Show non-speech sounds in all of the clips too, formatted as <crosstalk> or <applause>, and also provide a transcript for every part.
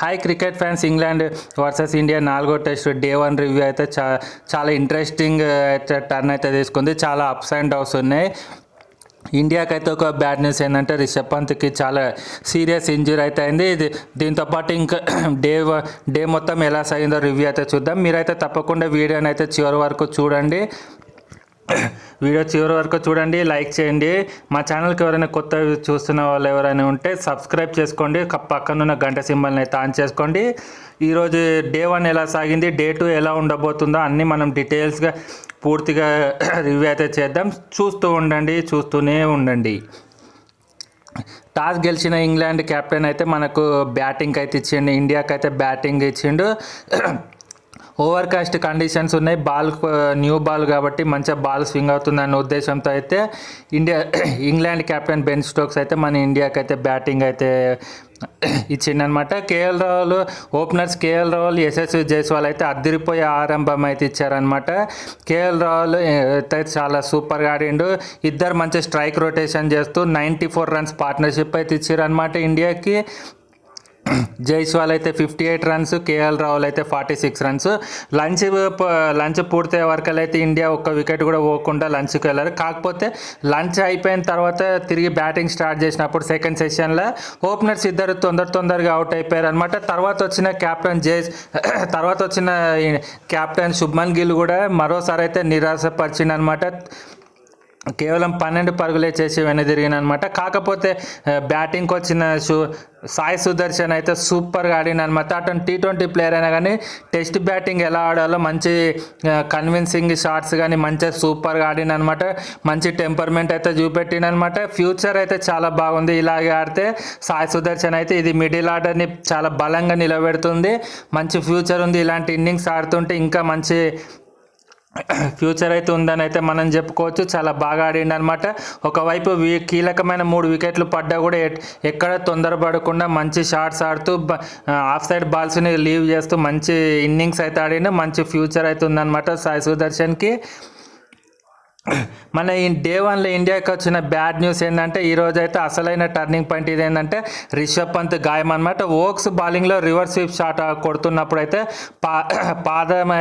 Hi cricket fans England versus India నాలుగో test day one review అయితే చా చాలా ఇంట్రెస్టింగ్ uh, అయితే టర్న్ అయితే తీసుకుంది. చాలా అప్స్ అండ్ డౌన్స్ ఉన్నాయి. ఇండియాకి అయితే ఒక బ్యాడ్ న్యూస్ ఏంటంటే రిషబ్ పంత్కి చాలా సీరియస్ ఇంజురీ అయితే అయింది. ఇది దీంతో పాటు ఇంకా <clears throat> డే డే మొత్తం ఎలా సాగిందో రివ్యూ అయితే చూద్దాం. మీరైతే తప్పకుండా వీడియోని అయితే చివరి వరకు చూడండి. <coughs> వీడియో చివరి వరకు చూడండి లైక్ చేయండి. మా ఛానల్కి ఎవరైనా కొత్త చూస్తున్న వాళ్ళు ఎవరైనా ఉంటే సబ్స్క్రైబ్ చేసుకోండి. పక్కనున్న గంట సింబల్ని అయితే ఆన్ చేసుకోండి. ఈరోజు డే వన్ ఎలా సాగింది డే టూ ఎలా ఉండబోతుందో అన్నీ మనం డీటెయిల్స్గా పూర్తిగా <coughs> రివ్యూ అయితే చేద్దాం. చూస్తూ ఉండండి చూస్తూనే ఉండండి. టాస్ గెలిచిన ఇంగ్లాండ్ కెప్టెన్ అయితే మనకు బ్యాటింగ్ అయితే ఇచ్చిండు ఇండియాకి అయితే బ్యాటింగ్ ఇచ్చిండు. ఓవర్ కాస్ట్ కండిషన్స్ ఉన్నాయి బాల్ న్యూ బాల్ కాబట్టి మంచిగా బాల్ స్వింగ్ అవుతుందన్న ఉద్దేశంతో అయితే India England captain Ben Stokes అయితే మన ఇండియాకి అయితే బ్యాటింగ్ అయితే ఇచ్చిండనమాట KL Rahul openers KL Rahul Yashasvi Jaiswal అయితే అద్దరిపోయే ఆరంభం అయితే ఇచ్చారనమాట కేఎల్ రాహుల్ uh, అయితే చాలా సూపర్గా ఆడిండు. ఇద్దరు మంచి స్ట్రైక్ రొటేషన్ చేస్తూ నైంటీ ఫోర్ రన్స్ పార్ట్నర్షిప్ అయితే ఇచ్చారనమాట ఇండియాకి జైస్వాల్ అయితే fifty eight runs KL Rahul అయితే forty six runs. Lunch lunch పూర్తయ్యే వరకు అయితే ఇండియా ఒక్క వికెట్ కూడా పోకుండా లంచ్కి వెళ్ళారు. కాకపోతే లంచ్ అయిపోయిన తర్వాత తిరిగి బ్యాటింగ్ స్టార్ట్ చేసినప్పుడు సెకండ్ సెషన్లో ఓపెనర్స్ ఇద్దరు తొందర తొందరగా అవుట్ అయిపోయారు అనమాట తర్వాత వచ్చిన కెప్టెన్ జైస్ <clears throat> తర్వాత వచ్చిన కెప్టెన్ శుభ్మన్ గిల్ కూడా మరోసారి అయితే నిరాశపరిచింది అనమాట కేవలం పన్నెండు పరుగులే చేసి వెనుదిరిగినమాట కాకపోతే బ్యాటింగ్కి వచ్చిన షూ సాయి సుదర్శన్ అయితే సూపర్గా ఆడిన అనమాట అతను టీ ట్వంటీ ప్లేయర్ అయినా కానీ టెస్ట్ బ్యాటింగ్ ఎలా ఆడాలో మంచి కన్విన్సింగ్ షాట్స్ కానీ మంచిగా సూపర్గా ఆడిన అనమాట మంచి టెంపర్మెంట్ అయితే చూపెట్టినమాట ఫ్యూచర్ అయితే చాలా బాగుంది. ఇలాగే ఆడితే సాయి సుదర్శన్ అయితే ఇది మిడిల్ ఆర్డర్ని చాలా బలంగా నిలబెడుతుంది. మంచి ఫ్యూచర్ ఉంది. ఇలాంటి ఇన్నింగ్స్ ఆడుతుంటే ఇంకా మంచి ఫ్యూచర్ అయితే ఉందని అయితే మనం చెప్పుకోవచ్చు. చాలా బాగా ఆడిండు అనమాట ఒకవైపు కీలకమైన మూడు వికెట్లు పడ్డా కూడా ఎక్కడ తొందరపడకుండా మంచి షాట్స్ ఆడుతూ ఆఫ్ సైడ్ బాల్స్ని లీవ్ చేస్తూ మంచి ఇన్నింగ్స్ అయితే ఆడిండు. మంచి ఫ్యూచర్ అయితే ఉందన్నమాట సాయి సుదర్శన్కి. మన ఈ డే వన్లో ఇండియాకి వచ్చిన బ్యాడ్ న్యూస్ ఏంటంటే ఈరోజు అయితే అసలైన టర్నింగ్ పాయింట్ ఇది ఏంటంటే రిషబ్ పంత్ గాయం అనమాట ఓక్స్ బౌలింగ్లో రివర్స్ స్వీప్ షాట్ కొడుతున్నప్పుడు అయితే పా పాదం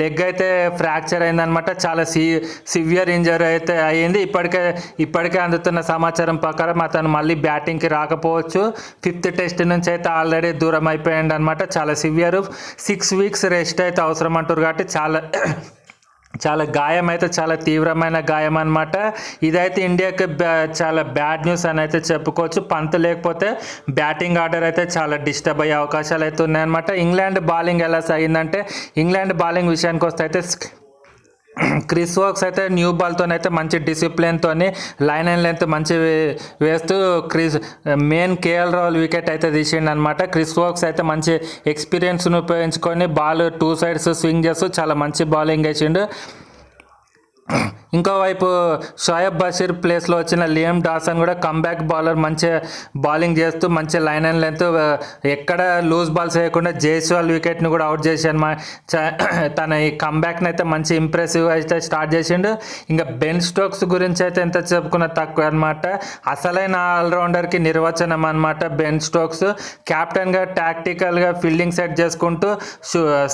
లెగ్ అయితే ఫ్రాక్చర్ అయిందనమాట చాలా సి సివియర్ ఇంజరీ అయితే అయ్యింది ఇప్పటికే ఇప్పటికే అందుతున్న సమాచారం ప్రకారం అతను మళ్ళీ బ్యాటింగ్కి రాకపోవచ్చు. ఫిఫ్త్ టెస్ట్ నుంచి అయితే ఆల్రెడీ దూరం అయిపోయింది అనమాట చాలా సివియర్. సిక్స్ వీక్స్ రెస్ట్ అయితే అవసరం అంటారు కాబట్టి చాలా చాలా గాయం అయితే చాలా తీవ్రమైన గాయం అనమాట ఇదైతే ఇండియాకి చాలా బ్యాడ్ న్యూస్ అని అయితే చెప్పుకోవచ్చు. పంత్ లేకపోతే బ్యాటింగ్ ఆర్డర్ అయితే చాలా డిస్టర్బ్ అయ్యే అవకాశాలు అయితే ఉన్నాయన్నమాట. ఇంగ్లాండ్ బౌలింగ్ ఎలా సాగిందంటే ఇంగ్లాండ్ బౌలింగ్ విషయానికి వస్తే అయితే క్రిస్ వర్క్స్ అయితే న్యూ బాల్తో అయితే మంచి డిసిప్లిన్తో లైన్ అండ్ లెంత్ మంచి వేస్తూ క్రిస్ మెయిన్ కేఎల్ రాహుల్ వికెట్ అయితే తీసిండు అనమాట క్రిస్ వర్క్స్ అయితే మంచి ఎక్స్పీరియన్స్ను ఉపయోగించుకొని బాల్ టూ సైడ్స్ స్వింగ్ చేస్తూ చాలా మంచి బౌలింగ్ వేసిండు. ఇంకోవైపు షోయబ్ బషీర్ ప్లేస్లో వచ్చిన లియం డాసన్ కూడా కంబ్యాక్ బౌలర్ మంచి బౌలింగ్ చేస్తూ మంచి లైన్ అండ్ లెంత్ ఎక్కడ లూజ్ బాల్స్ వేయకుండా జైస్వాల్ వికెట్ని కూడా అవుట్ చేశాను మా తన ఈ కంబ్యాక్ని అయితే మంచి ఇంప్రెసివ్ అయితే స్టార్ట్ చేసిండు. ఇంకా బెన్ స్టోక్స్ గురించి అయితే ఎంత చెప్పుకున్న తక్కువ అనమాట అసలైన ఆల్రౌండర్కి నిర్వచనం అనమాట బెన్ స్టోక్స్. కెప్టెన్గా టాక్టికల్గా ఫీల్డింగ్ సెట్ చేసుకుంటూ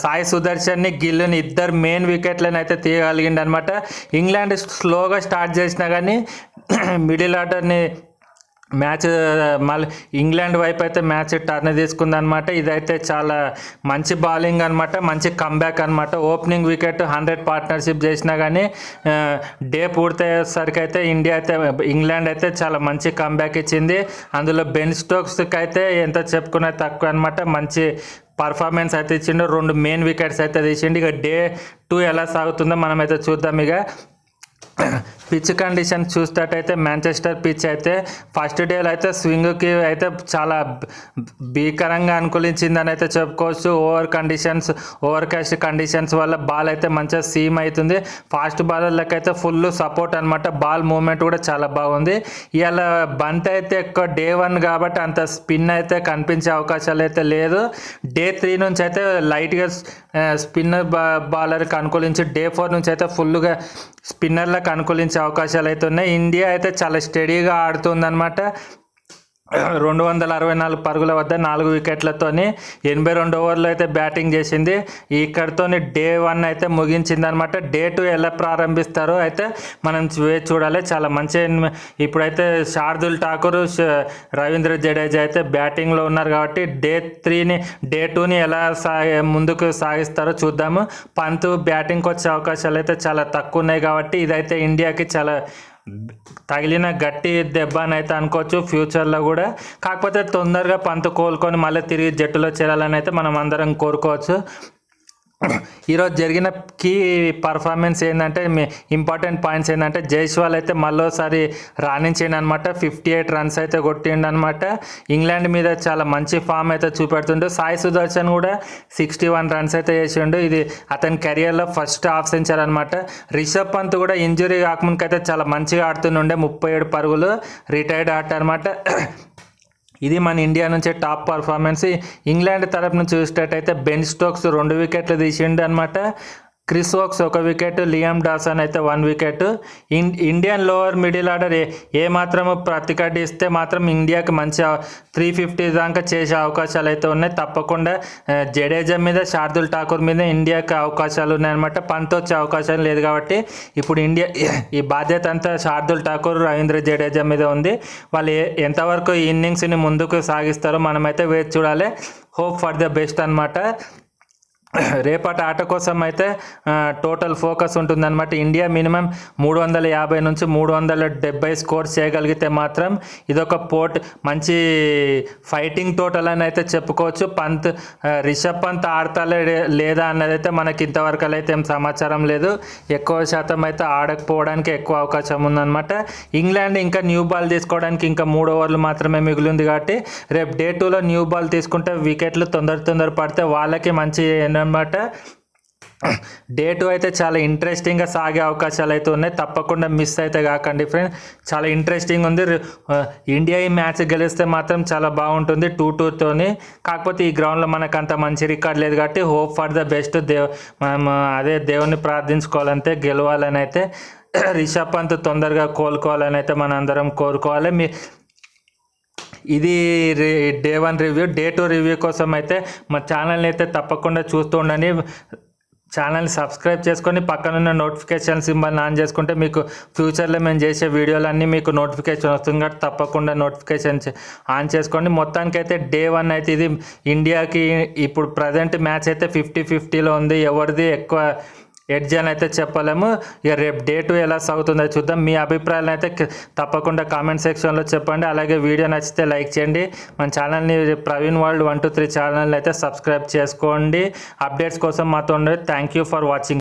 సాయి సుదర్శన్ని గిల్లుని ఇద్దరు మెయిన్ వికెట్లను అయితే తీయగలిగిండు అనమాట ఇంగ్లాండ్ స్లోగా స్టార్ట్ చేసినా కానీ <clears throat> మిడిల్ ఆర్డర్ని మ్యాచ్ మళ్ళీ ఇంగ్లాండ్ వైపు అయితే మ్యాచ్ టర్న్ తీసుకుందనమాట ఇదైతే చాలా మంచి బౌలింగ్ అనమాట మంచి కంబ్యాక్ అనమాట ఓపెనింగ్ వికెట్ హండ్రెడ్ పార్ట్నర్షిప్ చేసినా కానీ డే పూర్తయ్యేసరికి అయితే ఇండియా అయితే ఇంగ్లాండ్ అయితే చాలా మంచి కంబ్యాక్ ఇచ్చింది. అందులో బెన్ స్టోక్స్కి అయితే ఎంత చెప్పుకునే తక్కువ అనమాట మంచి పర్ఫార్మెన్స్ అయితే ఇచ్చిండు. రెండు మెయిన్ వికెట్స్ అయితే తీసిండు. ఇక డే టూ ఎలా సాగుతుందో మనం అయితే చూద్దాం ఇక. పిచ్ కండిషన్ చూసినట్టయితే మాంచెస్టర్ పిచ్ అయితే ఫస్ట్ డేలో అయితే స్వింగ్కి అయితే చాలా భీకరంగా భీకరంగా అనుకూలించిందని అయితే చెప్పుకోవచ్చు. Over conditions overcast conditions వల్ల బాల్ అయితే మంచిగా సీమ్ అవుతుంది. ఫాస్ట్ బాలర్లకు అయితే ఫుల్ సపోర్ట్ అనమాట బాల్ మూమెంట్ కూడా చాలా బాగుంది. ఇవాళ బంత్ అయితే ఎక్కువ డే వన్ కాబట్టి అంత స్పిన్ అయితే కనిపించే అవకాశాలు అయితే లేదు. డే త్రీ నుంచి అయితే లైట్గా స్పిన్నర్ బా బౌలర్కి అనుకూలించి డే ఫోర్ నుంచి అయితే ఫుల్గా స్పిన్నర్లకు అనుకూలించే అవకాశాలు అయితే ఉన్నాయి. ఇండియా అయితే చాలా స్టడీగా ఆడుతుందన్నమాట. రెండు వందల అరవై నాలుగు పరుగుల వద్ద నాలుగు వికెట్లతోని ఎనభై రెండు ఓవర్లు అయితే బ్యాటింగ్ చేసింది. ఇక్కడితోని డే వన్ అయితే ముగించింది అనమాట డే టూ ఎలా ప్రారంభిస్తారో అయితే మనం వేచి చూడాలి. చాలా మంచి ఇప్పుడైతే శార్దుల్ ఠాకూర్ రవీంద్ర జడేజా అయితే బ్యాటింగ్లో ఉన్నారు కాబట్టి డే త్రీని డే టూని ఎలా సాగి ముందుకు సాగిస్తారో చూద్దాము. పంత్ బ్యాటింగ్కి వచ్చే అవకాశాలు అయితే చాలా తక్కువ ఉన్నాయి కాబట్టి ఇదైతే ఇండియాకి చాలా తగిలిన గట్టి దెబ్బ అని అయితే అనుకోవచ్చు ఫ్యూచర్లో కూడా. కాకపోతే తొందరగా పంతు కోలుకొని మళ్ళీ తిరిగి జట్టులో చేరాలని అయితే మనం అందరం కోరుకోవచ్చు. ఈరోజు జరిగిన కీ పర్ఫార్మెన్స్ ఏంటంటే మీ ఇంపార్టెంట్ పాయింట్స్ ఏంటంటే జైస్వాల్ అయితే మళ్ళీసారి రాణించిండు అనమాట ఫిఫ్టీ ఎయిట్ రన్స్ అయితే కొట్టిండు అనమాట ఇంగ్లాండ్ మీద చాలా మంచి ఫామ్ అయితే చూపెడుతుండు. సాయి సుదర్శన్ కూడా సిక్స్టీ వన్ రన్స్ అయితే చేసిండు. ఇది అతని కెరియర్లో ఫస్ట్ హాఫ్ సెంచర్ అనమాట రిషబ్ పంత్ కూడా ఇంజురీ కాకముందుకైతే చాలా మంచిగా ఆడుతుండే ముప్పై ఏడు పరుగులు రిటైర్డ్ ఆట అనమాట ఇది మన ఇండియా నుంచి టాప్ పర్ఫార్మెన్స్. ఇంగ్లాండ్ తరపు నుంచి చూసేటట్టయితే బెన్ స్టోక్స్ రెండు వికెట్లు తీసిండు అనమాట క్రిస్ వాక్స్ ఒక వికెట్ లియామ్ డాసన్ అయితే one wicket. In Indian lower middle order ఏ ఏ మాత్రం ప్రతికటి ఇస్తే మాత్రం ఇండియాకి మంచి త్రీ ఫిఫ్టీ దాకా చేసే అవకాశాలు అయితే ఉన్నాయి. తప్పకుండా జడేజా మీద శార్దుల్ ఠాకూర్ మీద ఇండియాకి అవకాశాలు ఉన్నాయన్నమాట. పంత్ వచ్చే అవకాశం లేదు కాబట్టి ఇప్పుడు ఇండియా <coughs> ఈ బాధ్యత అంతా శార్దుల్ ఠాకూర్ రవీంద్ర జడేజా మీద ఉంది. వాళ్ళు ఏ- ఎంతవరకు ఈ ఇన్నింగ్స్ని ముందుకు సాగిస్తారో మనమైతే వేచి చూడాలి. హోప్ ఫర్ ద బెస్ట్ అనమాట రేపటి ఆట కోసం అయితే టోటల్ ఫోకస్ ఉంటుందన్నమాట. ఇండియా మినిమం మూడు వందల యాభై నుంచి మూడు వందల డెబ్బై స్కోర్ చేయగలిగితే మాత్రం ఇదొక పోట్ మంచి ఫైటింగ్ టోటల్ అని అయితే చెప్పుకోవచ్చు. పంత్ రిషబ్ పంత్ ఆడతాలే లేదా అన్నది అయితే మనకి ఇంతవరకు అయితే ఏం సమాచారం లేదు. ఎక్కువ శాతం అయితే ఆడకపోవడానికి ఎక్కువ అవకాశం ఉందన్నమాట. ఇంగ్లాండ్ ఇంకా న్యూ బాల్ తీసుకోవడానికి ఇంకా మూడు ఓవర్లు మాత్రమే మిగిలింది కాబట్టి రేపు డే టూలో న్యూ బాల్ తీసుకుంటే వికెట్లు తొందర తొందర పడితే వాళ్ళకి మంచి అనమాట డే టూ అయితే చాలా ఇంట్రెస్టింగ్గా సాగే అవకాశాలు అయితే ఉన్నాయి. తప్పకుండా మిస్ అయితే కాకండి ఫ్రెండ్ చాలా ఇంట్రెస్టింగ్ ఉంది. ఇండియా ఈ మ్యాచ్ గెలిస్తే మాత్రం చాలా బాగుంటుంది టూ టూతోని కాకపోతే ఈ గ్రౌండ్లో మనకు అంత మంచి రికార్డ్ లేదు కాబట్టి హోప్ ఫర్ ద బెస్ట్ దేవ్ మనం అదే దేవుని ప్రార్థించుకోవాలంటే గెలవాలని అయితే <clears throat> రిషబ్ పంత్ తొందరగా కోలుకోవాలని అయితే మన అందరం కోరుకోవాలి. మీ ఇది day one review day two review కోసం అయితే మా ఛానల్ని అయితే తప్పకుండా చూస్తూ ఉండండి. ఛానల్ని సబ్స్క్రైబ్ చేసుకొని పక్కనున్న నోటిఫికేషన్ సింబల్ని ఆన్ చేసుకుంటే మీకు ఫ్యూచర్లో మేము చేసే వీడియోలన్నీ మీకు నోటిఫికేషన్ వస్తుంది కాబట్టి తప్పకుండా నోటిఫికేషన్ ఆన్ చేసుకోండి. మొత్తానికైతే డే వన్ అయితే ఇది ఇండియాకి ఇప్పుడు ప్రజెంట్ మ్యాచ్ అయితే ఫిఫ్టీ ఫిఫ్టీలో ఉంది. ఎవరిది ఎక్కువ ఎడ్జ్ అని అయితే చెప్పలేము. ఇక రేపు డే టూ ఎలా సాగుతుందో చూద్దాం. మీ అభిప్రాయాలను అయితే తప్పకుండా కామెంట్ సెక్షన్లో చెప్పండి. అలాగే వీడియో నచ్చితే లైక్ చేయండి. మన ఛానల్ని Praveen world one two three ఛానల్ని అయితే సబ్స్క్రైబ్ చేసుకోండి. అప్డేట్స్ కోసం మాతో ఉండండి. Thank you for watching.